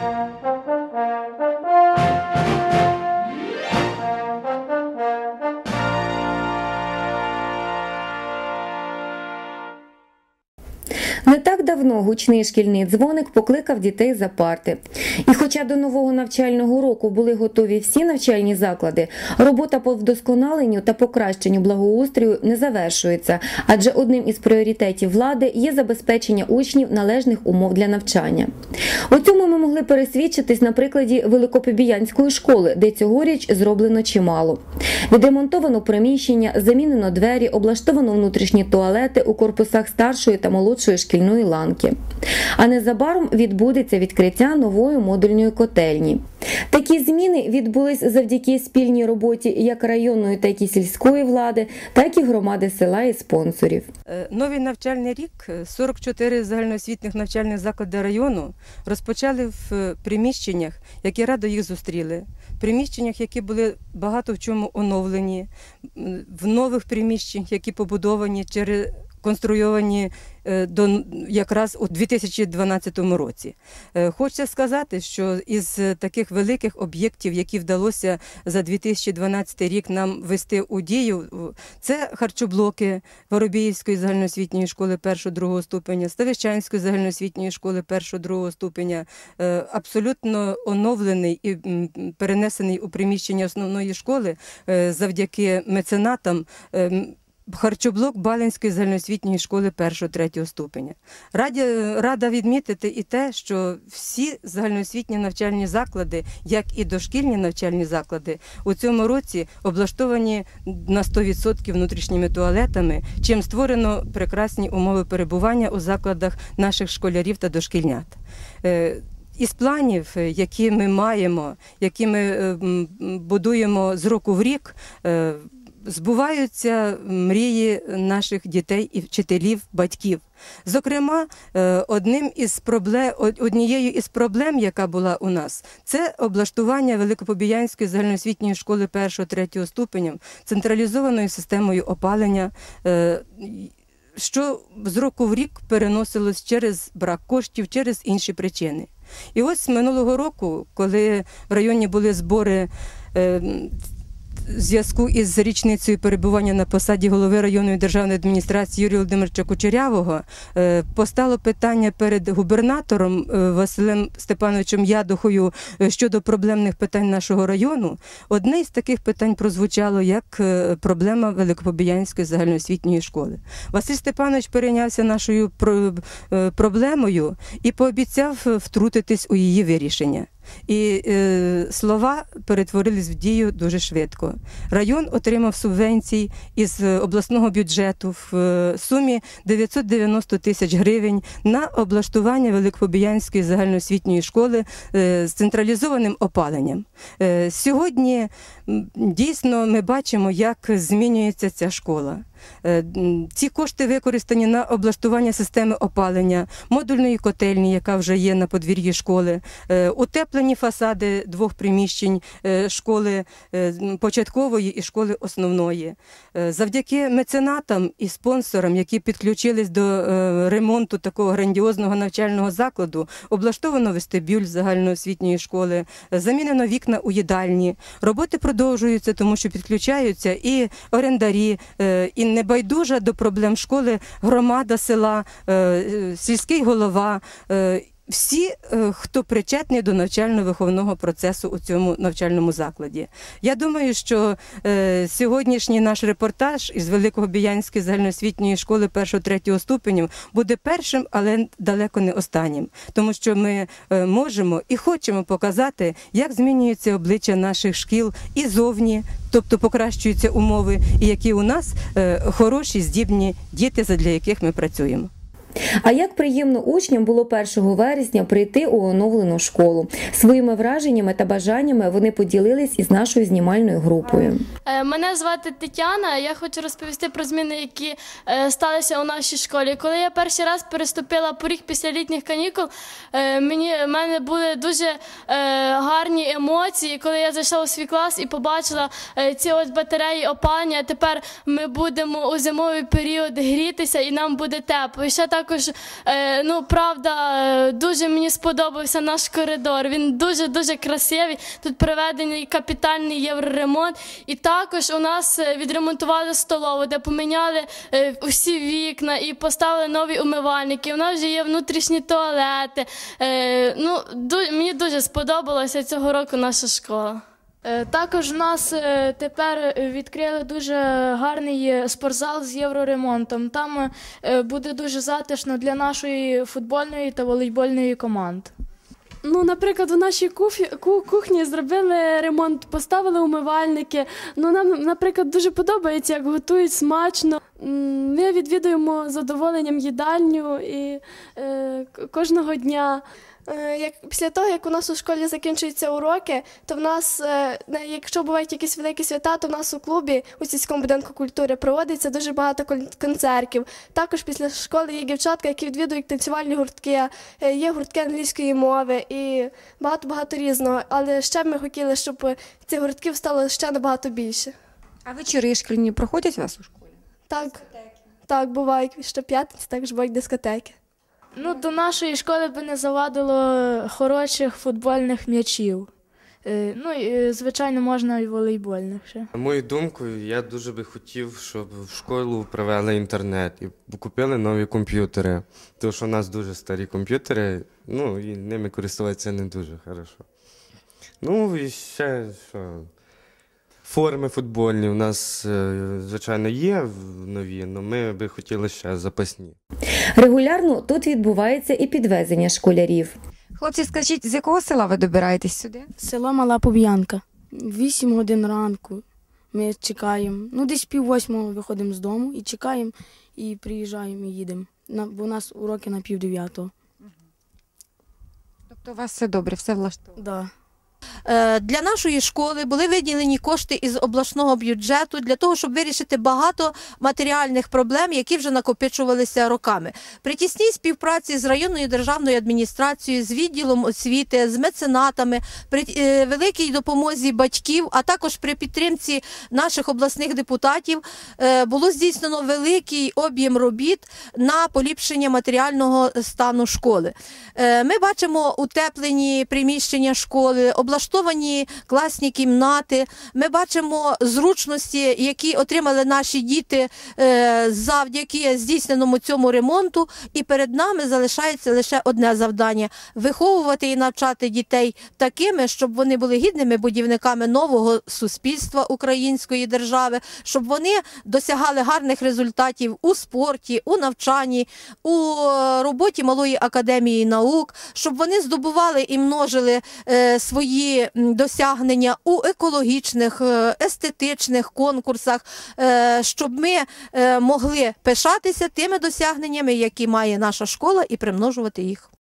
Не так давно гучний шкільний дзвоник покликав дітей за парти. І хоча до нового навчального року були готові всі навчальні заклади, робота по вдосконаленню та покращенню благоустрою не завершується, адже одним із пріоритетів влади є забезпечення учнів належних умов для навчання. У цьому ми могли пересвідчитись на прикладі Великопобіянської школи, де цьогоріч зроблено чимало. Відремонтовано приміщення, замінено двері, облаштовано внутрішні туалети у корпусах старшої та молодшої шкільної ланки. А незабаром відбудеться відкриття нової модульної котельні. Такі зміни відбулись завдяки спільній роботі як районної, так і сільської влади, так і громади села і спонсорів. Е, Новий навчальний рік е, 44 загальноосвітніх навчальних заклади району розпочали в е, приміщеннях, які радо їх зустріли. Приміщеннях, які були багато в чому оновлені, в нових приміщеннях, які побудовані через конструйовані е, до якраз у 2012 році. Е, Хочеться сказати, що із таких великих об'єктів, які вдалося за 2012 рік нам ввести у дію, це харчоблоки Воробіївської загальноосвітньої школи 1-2 ступеня, Ставищанської загальноосвітньої школи 1-2 ступеня, е, абсолютно оновлений і перенесений у приміщення основної школи завдяки меценатам. Харчоблок Балинської загальноосвітньої школи 1-3 ступеня. Раді, рада відмітити і те, що всі загальноосвітні навчальні заклади, як і дошкільні навчальні заклади, у цьому році облаштовані на 100% внутрішніми туалетами, чим створено прекрасні умови перебування у закладах наших школярів та дошкільнят. Е, Із планів, е, які ми маємо, які ми е, будуємо з року в рік, збуваються мрії наших дітей і вчителів, батьків. Зокрема, е, одним із проблем, однією із проблем, яка була у нас, це облаштування Великопобіянської загальноосвітньої школи 1-3 ступеня централізованою системою опалення. е, що з року в рік переносилось через брак коштів, через інші причини. І ось минулого року, коли в районі були збори е, зв'язку із річницею перебування на посаді голови районної державної адміністрації Юрія Володимировича Кучерявого, е, постало питання перед губернатором е, Василем Степановичем Ядохою е, щодо проблемних питань нашого району. Одне із таких питань прозвучало як проблема Великопобіянської загальноосвітньої школи. Василь Степанович перейнявся нашою про- проблемою і пообіцяв втрутитись у її вирішення. І е, слова перетворились в дію дуже швидко. Район отримав субвенцій із е, обласного бюджету в е, сумі 990 тисяч гривень на облаштування Великопобіянської загальноосвітньої школи е, з централізованим опаленням. Сьогодні дійсно ми бачимо, як змінюється ця школа. Е, Ці кошти використані на облаштування системи опалення, модульної котельні, яка вже є на подвір'ї школи, е, утеплені фасади двох приміщень е, школи початкової і школи основної. Завдяки меценатам і спонсорам, які підключились до ремонту такого грандіозного навчального закладу, облаштовано вестибюль загальноосвітньої школи, замінено вікна у їдальні. Роботи продовжуються, тому що підключаються і орендарі, і небайдужа до проблем школи громада села, е, е, сільський голова. Всі, е, хто причетний до навчально-виховного процесу у цьому навчальному закладі. Я думаю, що е, сьогоднішній наш репортаж із Великого Біянської загальноосвітньої школи 1-3 ступенів буде першим, але далеко не останнім, тому що ми е, можемо і хочемо показати, як змінюється обличчя наших шкіл і зовні, тобто покращуються умови, і які у нас хороші, здібні діти, задля яких ми працюємо. А як приємно учням було 1 вересня прийти у оновлену школу. Своїми враженнями та бажаннями вони поділились із нашою знімальною групою. Е, Мене звати Тетяна. Я хочу розповісти про зміни, які е, сталися у нашій школі. Коли я перший раз переступила поріг після літніх канікул, е, мені в мене були дуже гарні емоції. Коли я зайшла у свій клас і побачила ці ось батареї опалення, тепер ми будемо у зимовий період грітися і нам буде тепло. І ще також також, е, ну правда, е, дуже мені сподобався наш коридор. Він дуже дуже красивий. Тут проведений капітальний євроремонт. І також у нас е, відремонтували столову, де поміняли усі вікна і поставили нові умивальники. У нас вже є внутрішні туалети. Ну, ду- мені дуже сподобалася цього року наша школа. Е, Також у нас е, тепер відкрили дуже гарний е, спортзал з євроремонтом. Там буде дуже затишно для нашої футбольної та волейбольної команд. Ну, наприклад, у нашій кухні зробили ремонт, поставили умивальники. Ну, нам, наприклад, дуже подобається, як готують смачно. Ми відвідуємо з задоволенням їдальню і е, кожного дня. Е, Як після того, як у нас у школі закінчуються уроки, то в нас, е, якщо бувають якісь великі свята, то в нас у клубі у сільському будинку культури проводиться дуже багато концертів. Також після школи є дівчатка, які відвідують танцювальні гуртки, е, є гуртки англійської мови і багато багато різного. Але ще ми хотіли, щоб цих гуртків стало ще набагато більше. А вечори шкільні проходять у вас у школі? Так, так бувають щоп'ятниці, також бувають дискотеки. Ну, до нашої школи би не завадило хороших футбольних м'ячів. Е, Ну, і, е, звичайно, можна і волейбольних ще. На мою думку, я дуже би хотів, щоб в школу привели інтернет і купили нові комп'ютери. Тому що у нас дуже старі комп'ютери, ну і ними користуватися не дуже хорошо. Ну і ще що. Форми футбольні у нас, е, звичайно, є в- нові, але ми би хотіли ще запасні. Регулярно тут відбувається і підвезення школярів. Хлопці, скажіть, з якого села ви добираєтесь сюди? Село Мала Поб'янка. Вісім годин ранку. Ми чекаємо. Ну, десь пів восьмого виходимо з дому і чекаємо, і приїжджаємо і їдемо. На, бо у нас уроки на пів дев'ятого. Тобто у вас все добре, все влаштовано. Да. Е, Для нашої школи були виділені кошти із обласного бюджету для того, щоб вирішити багато матеріальних проблем, які вже накопичувалися роками. При тісній співпраці з районною державною адміністрацією, з відділом освіти, з меценатами, при е, великій допомозі батьків, а також при підтримці наших обласних депутатів е, було здійснено великий об'єм робіт на поліпшення матеріального стану школи. Ми бачимо утеплені приміщення школи, облаштовані класні кімнати. Ми бачимо зручності, які отримали наші діти е, завдяки здійсненому цьому ремонту. І перед нами залишається лише одне завдання виховувати і навчати дітей такими, щоб вони були гідними будівниками нового суспільства української держави, щоб вони досягали гарних результатів у спорті, у навчанні, у е, роботі малої академії наук, щоб вони здобували і множили е, досягнення у екологічних, е, естетичних конкурсах, е, щоб ми е, могли пишатися тими досягненнями, які має наша школа, і примножувати їх.